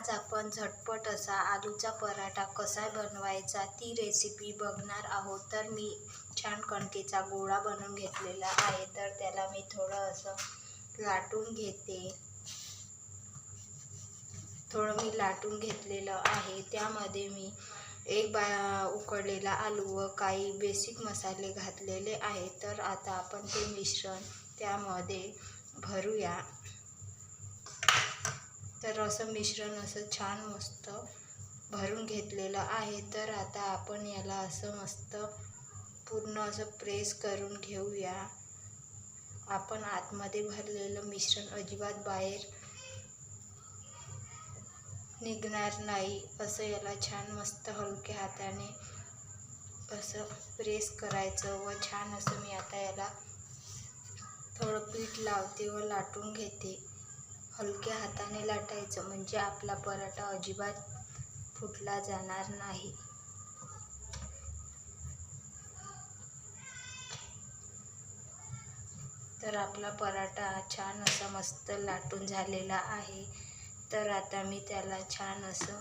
आज आपण झटपट असा आलूचा पराठा कसा बनवायचा ती रेसिपी बघणार आहोत. तर मी छान कणकेचा गोळा बनवून घेतलेला आहे. तर त्याला मी थोडं असं लाटून घेते. थोडं मी लाटून घेतलेलं आहे. त्यामध्ये मी एक बा उकडलेला आलू व काही बेसिक मसाले घातलेले आहे तर आता आपण ते मिश्रण त्यामध्ये भरूया. तर असं मिश्रण असं छान मस्त भरून घेतलेलं आहे. तर आता आपण याला असं मस्त पूर्ण असं प्रेस करून घेऊया. आपण आतमध्ये भरलेलं मिश्रण अजिबात बाहेर निघणार नाही. असं याला छान मस्त हलक्या हाताने असं प्रेस करायचं व छान असं मी आता याला थोडं पीठ लावते व लाटून घेते. हलक्या हाताने लाटायचं म्हणजे आपला पराठा अजिबात फुटला जाणार नाही. तर आपला पराठा छान असा मस्त लाटून झालेला आहे. तर आता मी त्याला छान असं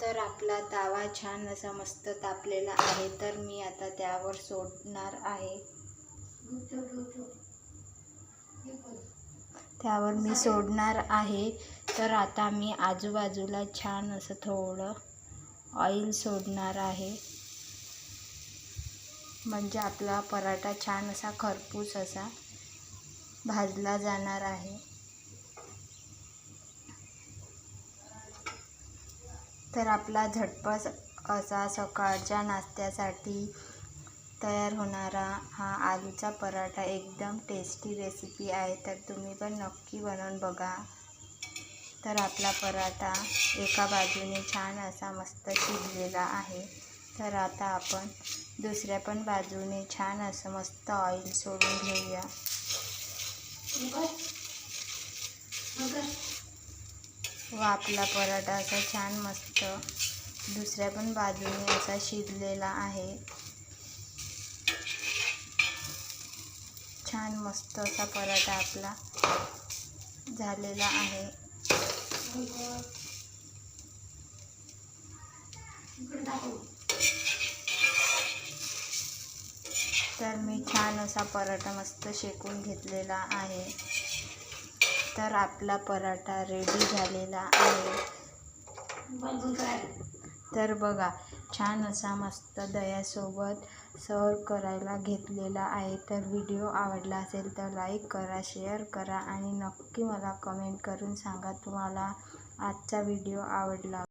तर आपला तावा छान असा मस्त तापलेला आहे. तर मी आता त्यावर सोडणार आहे. त्यावर मी सोडणार आहे. तर आता मी आजूबाजूला छान असं थोडं ऑइल सोडणार आहे. म्हणजे आपला पराठा छान असा खरपूस असा भाजला जाणार आहे. तर आपला झटपट असा सकाळच्या नाश्त्यासाठी तयार होणारा हा आलूचा पराठा एकदम टेस्टी रेसिपी आहे. तर तुम्ही पण नक्की बनवून बघा. तर आपला पराठा एका बाजूने छान असा मस्त शिजलेला आहे. तर आता आपण दुसऱ्या पण बाजूने छान असं मस्त ऑइल सोडून घेऊया. व आपला पराठा असा छान मस्त दुसऱ्या पण बाजूने असा शिजलेला आहे. छान मस्त असा पराठा आपला झालेला आहे. तर मी छान असा पराठा मस्त शेकून घेतलेला आहे. तर आपला पराठा रेडी झालेला आहे. तर बघा छान असा मस्त दह्यासोबत सर्व करायला घेतलेला आहे. तर व्हिडिओ आवडला असेल तर लाईक करा शेअर करा आणि नक्की मला कमेंट करून सांगा तुम्हाला आजचा व्हिडिओ आवडला